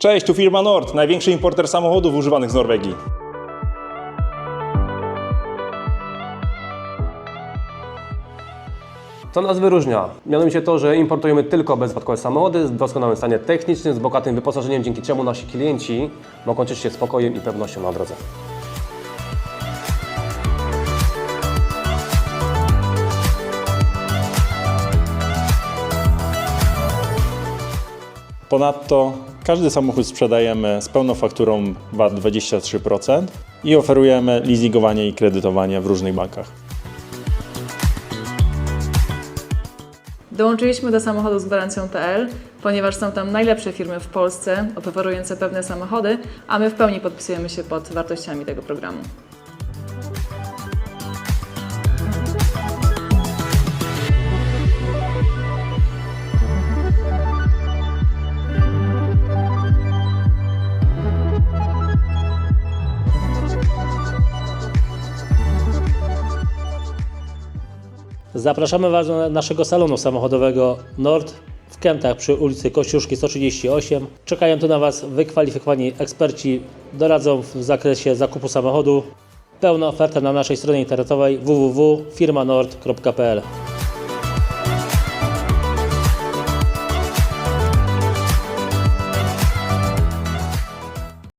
Cześć, tu firma Nord, największy importer samochodów używanych z Norwegii. Co nas wyróżnia? Mianowicie to, że importujemy tylko bezwypadkowe samochody w doskonałym stanie technicznym, z bogatym wyposażeniem, dzięki czemu nasi klienci mogą cieszyć się spokojem i pewnością na drodze. Ponadto każdy samochód sprzedajemy z pełną fakturą VAT 23% i oferujemy leasingowanie i kredytowanie w różnych bankach. Dołączyliśmy do samochodu z gwarancją.pl, ponieważ są tam najlepsze firmy w Polsce oferujące pewne samochody, a my w pełni podpisujemy się pod wartościami tego programu. Zapraszamy Was do naszego salonu samochodowego Nord w Kętach przy ulicy Kościuszki 138. Czekają tu na Was wykwalifikowani eksperci, doradzą w zakresie zakupu samochodu. Pełna oferta na naszej stronie internetowej www.firmanord.pl